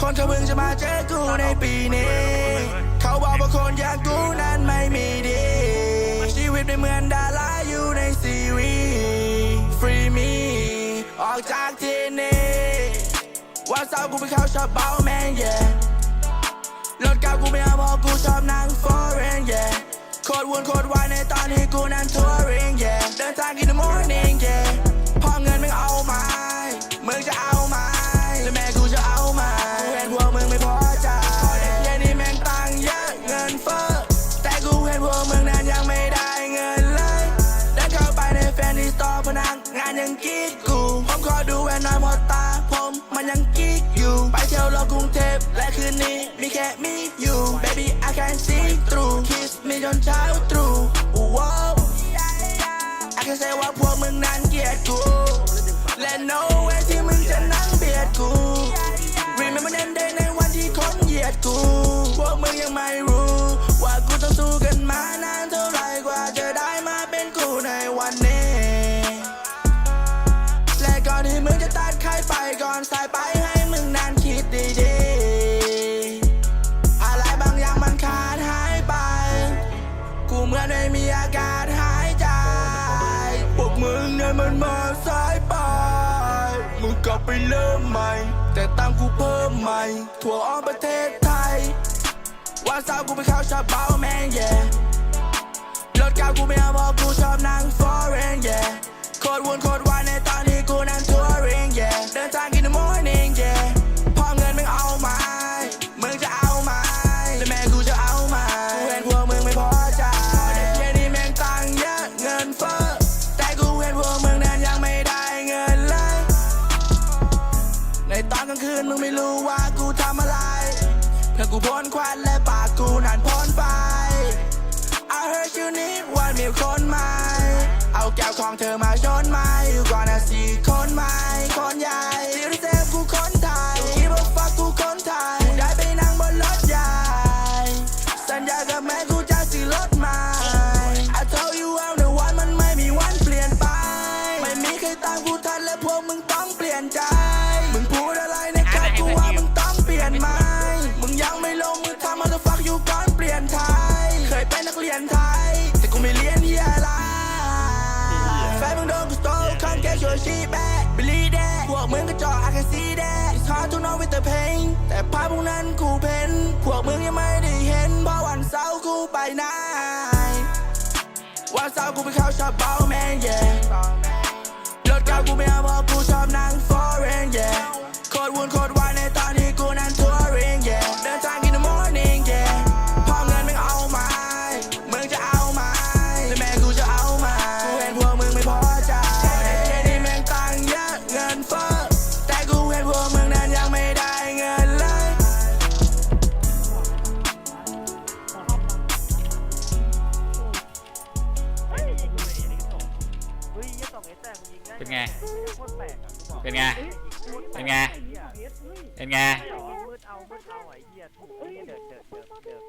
คนเขาเพิ่งจะมาเจอกูในปีนี้ เขาบอกว่าคนอย่างกูนั้นไม่มีดี ชีวิตไม่เหมือนดาราอยู่ในซีรีส์ฟรีมีออกจากที่นี่วันเสาร์กูไปเข้าชอบเบาแมนเย่รถเก่ากูไม่เอาเพราะกูชอบนั่งฟอร์เรนเย่โคตรวุ่นโคตรวายในตอนที่กูนั้นทัวริงเย่เดินทางกิน the morning เย่ กานยังกรีดกู ผมขอดูแหวนน้อยพอตา ผมมันยังกีดอยู่ ไปเที่ยวรอกรุงเทพและคืนนี้มีแค่มีอยู่ baby I can see through kiss me จนเช้าตรู่ว้าว I can say ว่าพวกมึงนั้นเกลียดกู และ no way ที่มึงจะนั่งเบียดกู Remember them day ในวันที่คนเหยียดกู พวกมึงยังไม่ อนสายไปให้มึงนั้นคิดดีๆ อะไรบางอย่างมันขาดหายไป กูเหมือนไม่มีอากาศหายใจ พวกมึงเนี่ยมันมาสายไป มึงกลับไปเริ่มใหม่ แต่ตังกูเพิ่มใหม่ ทั่วอ้อมประเทศไทย วันเสาร์กูไปเข้าชอบเบาแมงเย่รถเก่ากูไม่เอาเพราะกูชอบนั่งฟอร์เรนเย่โคตรวุ่นโคตรว กูพ้นควันและปากกูนั้นพ้นไป I heard you need วันมีคนใหม่ เอาแก้วของเธอมาชนไหมอยู่ก่อนนะสี่คนใหม่คนใหญ่ซีรีส์เซฟกูคนไทยคิดว่าฟักกูคนไทยกูได้ไปนั่งบนรถใหญ่ สัญญากับแม่กูจะซื้อรถใหม่ I told you I'm the one มันไม่มีวันเปลี่ยนไป ไม่มีใครตามกูทันและพวกมึงต้องเปลี่ยนใจ ภาพพวกนั้นกูเพ้นพวกมึงยังไม่ได้เห็นเพราะวันเสาร์กูไปไหนวันเสาร์กูไปเข้าชอบเบาแมนเย่รถเก่ากูไม่เอาเพราะกูชอบนั่งฟอร์เรน เป็นไง เป็นไง เป็นไง เป็นไง มืดเอามืดเอาไอ้เหี้ยถูกเหี้ยเดินเดินเดินเดิน